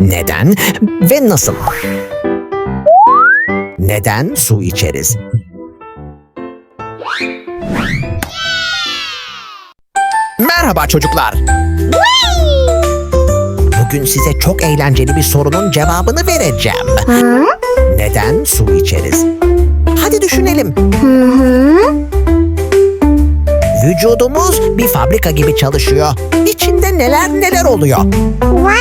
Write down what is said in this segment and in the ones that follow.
Neden ve nasıl? Neden su içeriz? Merhaba çocuklar. Bugün size çok eğlenceli bir sorunun cevabını vereceğim. Neden su içeriz? Hadi düşünelim. Vücudumuz bir fabrika gibi çalışıyor. İçinde neler neler oluyor. Ama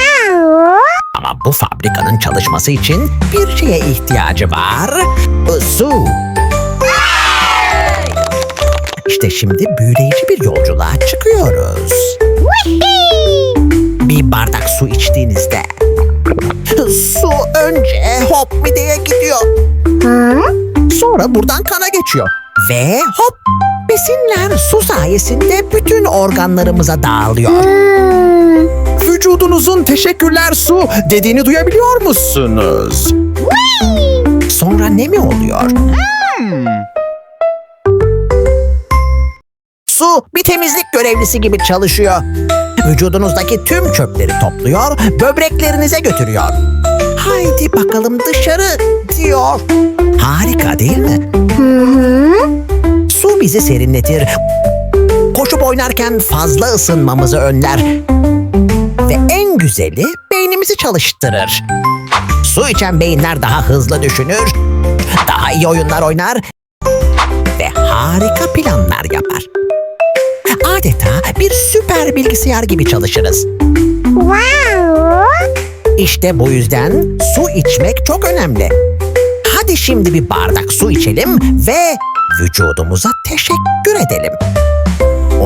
bu fabrikanın çalışması için bir şeye ihtiyacı var. Su. İşte şimdi büyüleyici bir yolculuğa çıkıyoruz. Bir bardak su içtiğinizde su önce hop mideye gidiyor. Sonra buradan kana geçiyor. Ve hop besinler su sayesinde bütün organlarımıza dağılıyor. Vücudunuzun teşekkürler su dediğini duyabiliyor musunuz? Sonra ne mi oluyor? Su bir temizlik görevlisi gibi çalışıyor. Vücudunuzdaki tüm çöpleri topluyor, böbreklerinize götürüyor. Haydi bakalım dışarı diyor. Harika değil mi? Su bizi serinletir. Koşup oynarken fazla ısınmamızı önler. Ve en güzeli beynimizi çalıştırır. Su içen beyinler daha hızlı düşünür, daha iyi oyunlar oynar ve harika planlar yapar. Adeta bir süper bilgisayar gibi çalışırız. İşte bu yüzden su içmek çok önemli. Hadi şimdi bir bardak su içelim ve vücudumuza teşekkür edelim.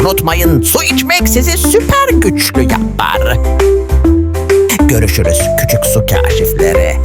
Unutmayın su içmek sizi süper güçlü yapar. Görüşürüz küçük su kaşifleri.